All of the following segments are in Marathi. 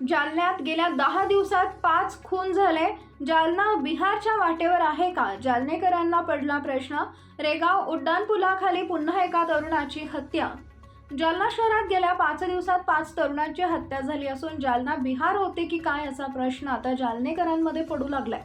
जालन्यात गेल्या दहा दिवसात पाच खून झाले. जालना बिहारच्या वाटेवर आहे का? जालनेकरांना पडला प्रश्न. रेगाव उड्डाणपुलाखाली पुन्हा एका तरुणाची हत्या. जालना शहरात गेल्या पाच दिवसात पाच तरुणांची हत्या झाली असून जालना बिहार होते की काय असा प्रश्न आता जालनेकरांमध्ये पडू लागलाय.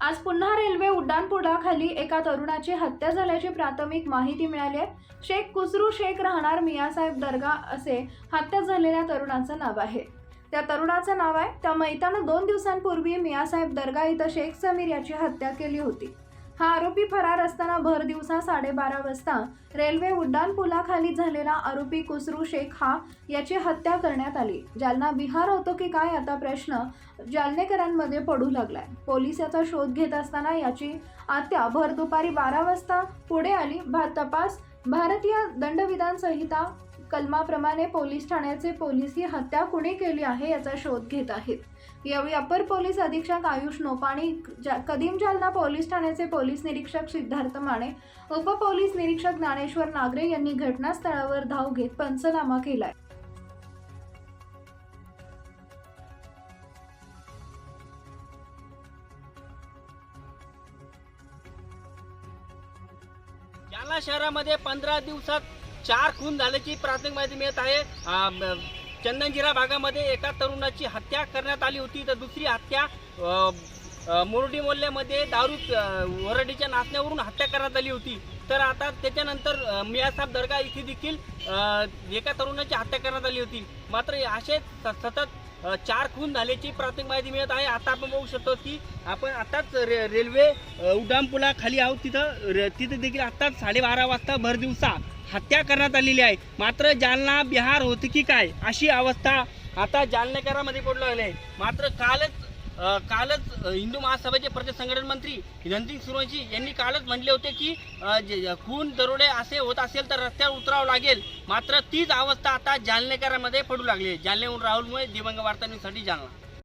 आज पुन्हा रेल्वे उड्डाणपुलाखाली एका तरुणाची हत्या झाल्याची प्राथमिक माहिती मिळाली आहे शेख कुसरू शेख राहणार मियासाहेब दर्गा असे हत्या झालेल्या तरुणाचं नाव आहे. त्या तरुणाचं नाव आहे. त्या मैतानं दोन दिवसांपूर्वी मियासाहेब दर्गा इथं शेख समीर याची हत्या केली होती. हा आरोपी फरार असताना भर दिवसा साडेबारा वाजता रेल्वे उड्डाण पुलाखाली झालेला आरोपी कुसरू शेख हा याची हत्या करण्यात आली. जालना बिहार होतो की काय आता प्रश्न जालनेकरांमध्ये पडू लागलाय. पोलीस याचा शोध घेत असताना याची हत्या भर दुपारी बारा वाजता पुढे आली. भा तपास भारतीय दंडविधान संहिता कलमाप्रमाणे पोलीस ठाण्याचे पोलीस ही हत्या कुणी केली आहे याचा शोध घेत आहेत. यावेळी अपर पोलीस अधीक्षक आयुष नोपाणी जा- कदीम जालना पोलीस ठाण्याचे पोलीस निरीक्षक सिद्धार्थ माने उपपोलीस निरीक्षक ज्ञानेश्वर नागरे यांनी घटनास्थळावर धाव घेत पंचनामा केलाय. जालना शहरामध्ये पंधरा दिवसात चार खून झाल्याची प्राथमिक माहिती मिळत आहे. चंदनजिरा भागामध्ये एका तरुणाची हत्या करण्यात आली होती. तर दुसरी हत्या अ, मोल्ल्यामध्ये दारू वरडीच्या नाचण्यावरून हत्या करण्यात आली होती. तर आता त्याच्यानंतर मियासाहेब दर्गा इथे देखील एका तरुणाची हत्या करण्यात आली होती. मात्र असे सतत चार खून झाल्याची प्राथमिक माहिती मिळत आहे. आता आपण बघू शकतो की आपण आताच रे रेल्वे उड्डाणपुलाखाली आहोत. तिथं रे- तिथं देखील आत्ताच साडेबारा वाजता भर दिवसा हत्या करण्यात आलेली आहे. मात्र जालना बिहार होते की काय अशी अवस्था आता जालनेकरामध्ये पडू लागली आहे. मात्र कालच कालच हिंदू महासभेचे प्रदेश संघटन मंत्री रणजित सुरवंशी यांनी कालच म्हटले होते की जे- खून दरोडे असे होत असेल तर रस्त्यावर उतरावं लागेल. मात्र तीच अवस्था आता जालनेकरामध्ये पडू लागली आहे. राहुलमुळे दिवंग वार्तांसाठी जालना.